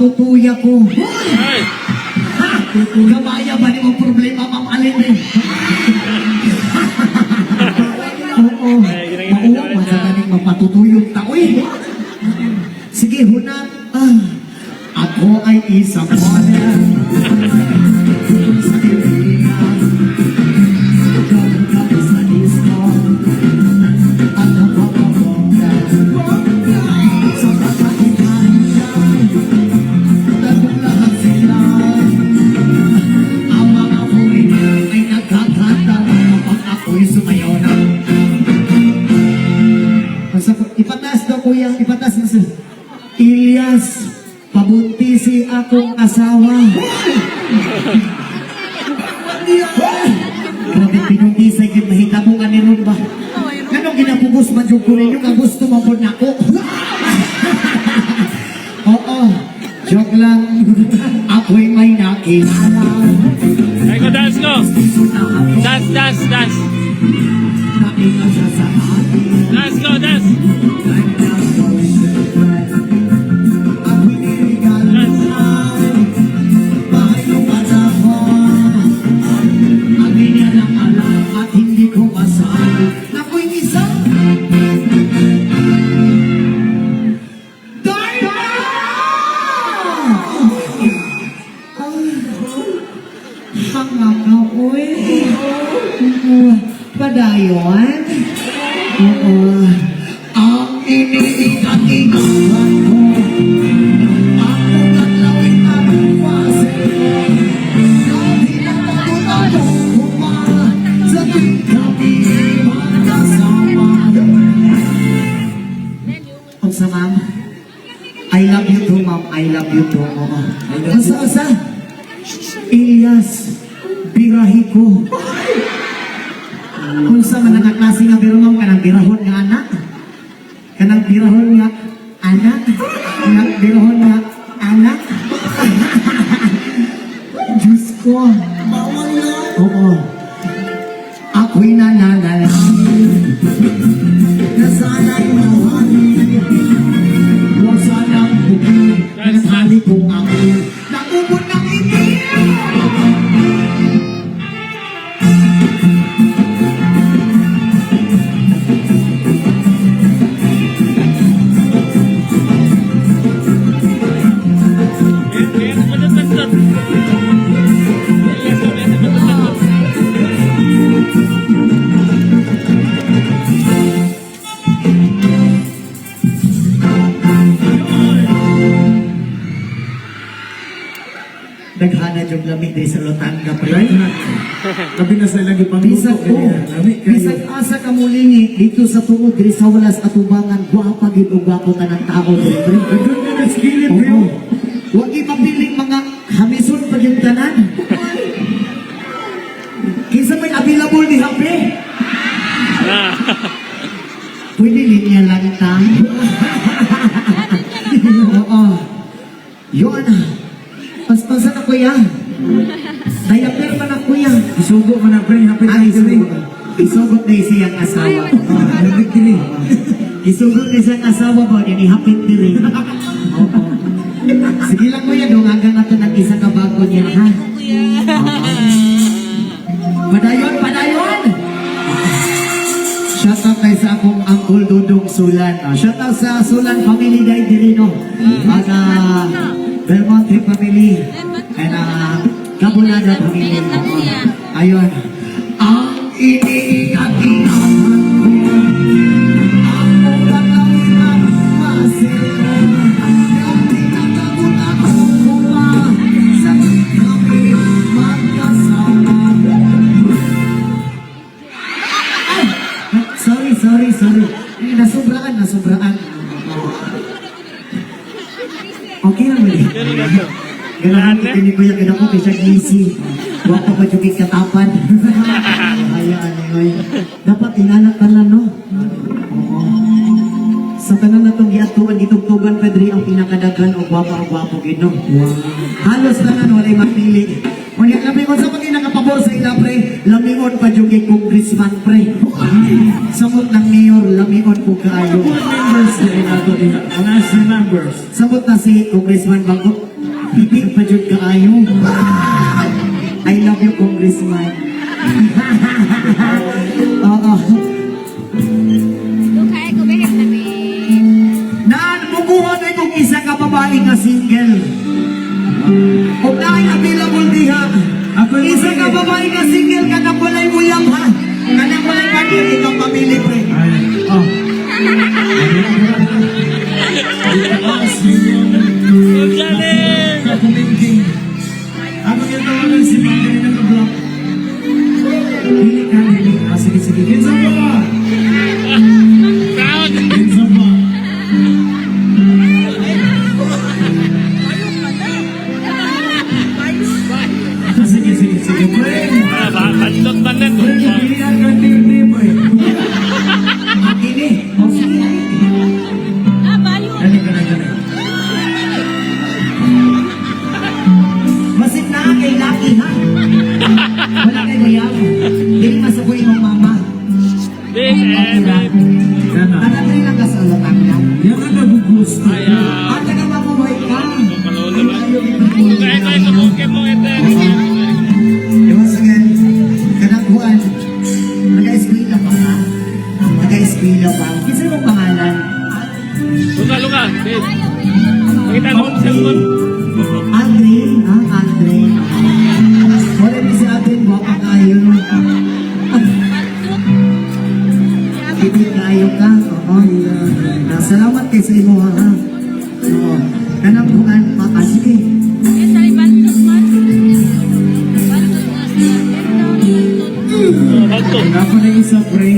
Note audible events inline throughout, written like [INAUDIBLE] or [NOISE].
Patutuya ko. Ay! Ha! Gamaya ba ni mo problema ma'am alin eh? [LAUGHS] Oo. Mauwa pa sa ganing mapatutuyog tao eh. Sige, hunat. Ah, ako ay isang model. Ilyas, pabuntisi akong asawa. Grabe, pinuntisay yun, mahita mo nga ni Ron ba? Ganong ginapugos man yung kunin yung gusto mo po na ko. [LAUGHS] Oo, joke lang. Ako'y may nakilala. Ay ko, dance ko! Dance, dance, dance! Dance ko, I love you too ma'am. I love you too mama. Ang sa asa Ilyas. Birahi ko kung sa man nga klase nga biro ma'am kanang birahon nga anak? Kanang birahon nga anak? Nga birahon nga anak? [LAUGHS] Diyos ko. Oo. Ako'y nananalangin Lamig dahil sa Lotanga pa [LAUGHS] na. Labi na sa lagi pang Bisag ko, Lami bisag asa ka mulingi dito sa tungod diri sa walas atubangan gwapa gid og gwapo tanang tao diri. Nagdoon na nagskilip Oo. kayo. Wa ipapiling mga hamison pa yung tanan. Kinsa may available ni Hape? Ah! Pwede linya lang ta. [LAUGHS] Oo. Yun. Paspasan na kuya. Diaper pa na kuya. Isugo man ang pre, happy Ay, Thanksgiving. isugot na siyang asawa. Ah, Nabig kini. Isugot na siyang asawa ba? Yan ihapit diri. [LAUGHS] Oo. Sige lang kuya, dungagan natin ang isa ka bago niya, ha? Padayon, padayon! Shout out kay sa akong Uncle Dudong Sulan. Ah, shout out sa Sulan family dahil diri no. At uh, Belmonte family. And uh, Kabulada family. Oo. Ayun. Ang iniingat-ingatan Ko kini kuya kada ko kay siya easy. Wa pa pa jud katapan. Hayaan ay. Dapat inanak ka na no. Oo. sa tanan na itong giatuan, gitugtugan pa diri ang pinakadaghan o gwapo o gwapo gid no. Halos tanan walay mapili. Unya labi ko sa pag nakapabor sa ila pre, lamion pa jud kay congressman pre. Samot ng mayor, lamion po kaayo. Board members din. Ang national members. Samot na si congressman Bangkok, pipi pa jud kaayo. I love you congressman. [LAUGHS] Oo. Na mi. Naan mukuha na kung isa ka babae nga single. Kung naay available diha, Ako yung isa ka babae nga single ka na walay uyab ha. Ka na walay kanil, ikaw pamili pre. Ay, na kay Lucky ha. Wala kay uyab. Dili masukoy imong mama. Na. Yan na. Anak rin ang kasalatan niya. Yan ang nagugusto. Ay, ah. At taga mabuhay ka. Kaya ko ito, bukit mo ito. Once again, kanakuan, nag-eskwila pa ka? Nag-eskwila pa? Kasi mo pangalan? Luka, luka. Big. Pakita mo sa cellphone. Aldrin. Wala din si Aldrin, baka kayo. Hindi kayo ka. Oo. Ah, salamat kay sa imo, ha? Oo. Kanakuan, pa. Ah, sige. Bantot na isa. Pre,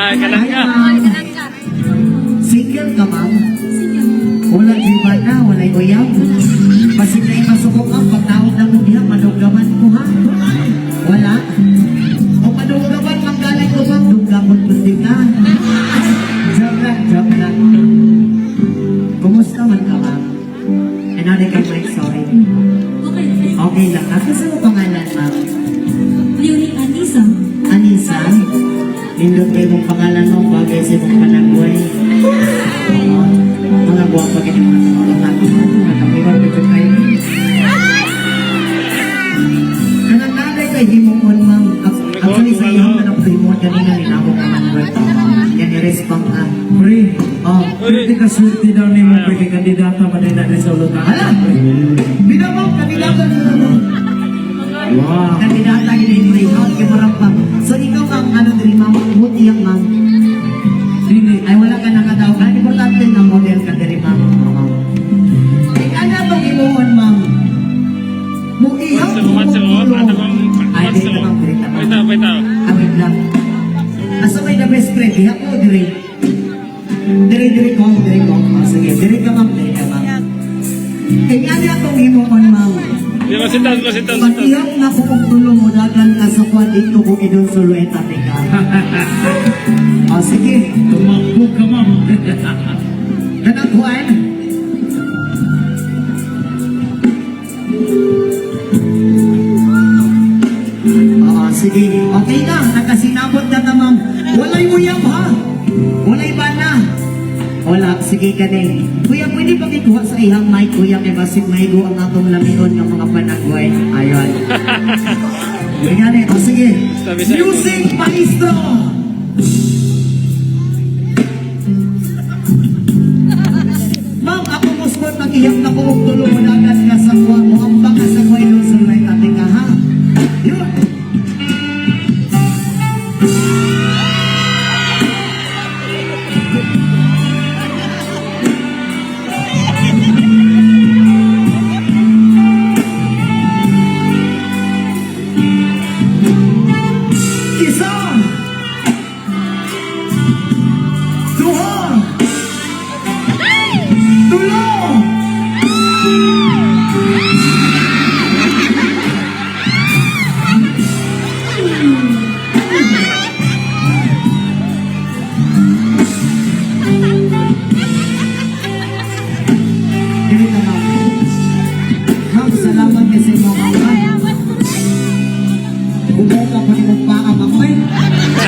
Ah, kalang ka. Ah, ganang ka. Single ka ma'am? Wala di ba na, wala uyab. Basik na ipasukok ang pagtawag na mo diha, maduggaman ko ha. Wala. O maduggaman, manggaling ko ba? Duggamon ko din ka. Joke lang, joke lang. Kumusta man ka ma'am? Ka Mike, sorry. Okay, okay. Okay lang. At kasi mo pangalan ma'am? Kayo mong pangalan mo bagay sa mong panagway. Mga guwapa kayo mga tumulong natin. Nakapiwag na ito kayo. Kanang nanay kay Himon, ma'am. Ac- Actually, sa iyo na ng Himon kanina, linawag ka man. Yan, i-respond ka. Pre, Oh. pwede ka swerte daw ni mo, pwede kandidata natin sa ulutan. Hala! Binabang, kandidata sa mo. Wow. Kandidata gini pre, out kay Marampang. So ikaw ma'am, ano diri ma'am, buti yang ma'am. Dili. Ay wala ka nakadaw. Ang importante na model ka diri ma'am. Oo. Ay ano bang imuon ma'am? A month, ano bang Ay, once di a ka ma'am, ka ma'am. Paita, paita. Awit lang. Asa may the best friend? Diha ko diri. Sit down. Pag-iyak na ko tulong mo dagan ka sa kwan dito kung idon sulueta tika. O [LAUGHS] sige, Tumakbo ka, ma'am. [LAUGHS] kanang kwan. Oo, sige. Okay na, nakasinabot ka na ma'am. Walay uyab ha. Walay ba na? Wala, sige ka din. Kuya, pwede ba kikuha sa ihang mic, kuya, kay basig maigo ang atong lamion ng mga panagway. Ayun. [LAUGHS] Ganyan eh. O sige. Music Maestro!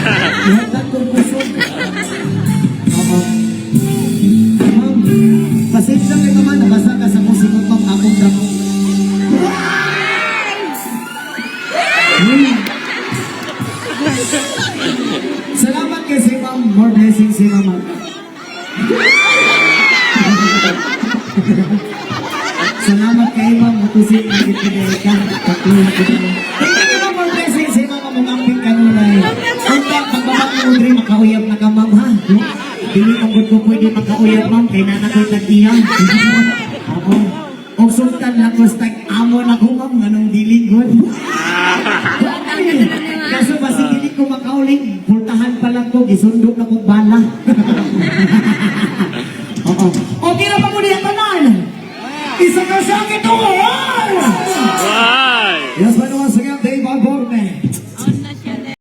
Lahat ng Pasensya kayo naman, nabasa sa musikot pang akong. Salamat kay si Ma'am. More blessings si Ma'am. Salamat kay Ma'am. Matusin ang itinay ka. Patuloy ko naman. Ko pwede makauyab ma'am, kay nanakoy tag-iya. Oo. O sultan na ko stag amo na ko ma'am, ganong dilingod. Kaso basi hindi ko makauling, pultahan pa lang ko, gisundok na.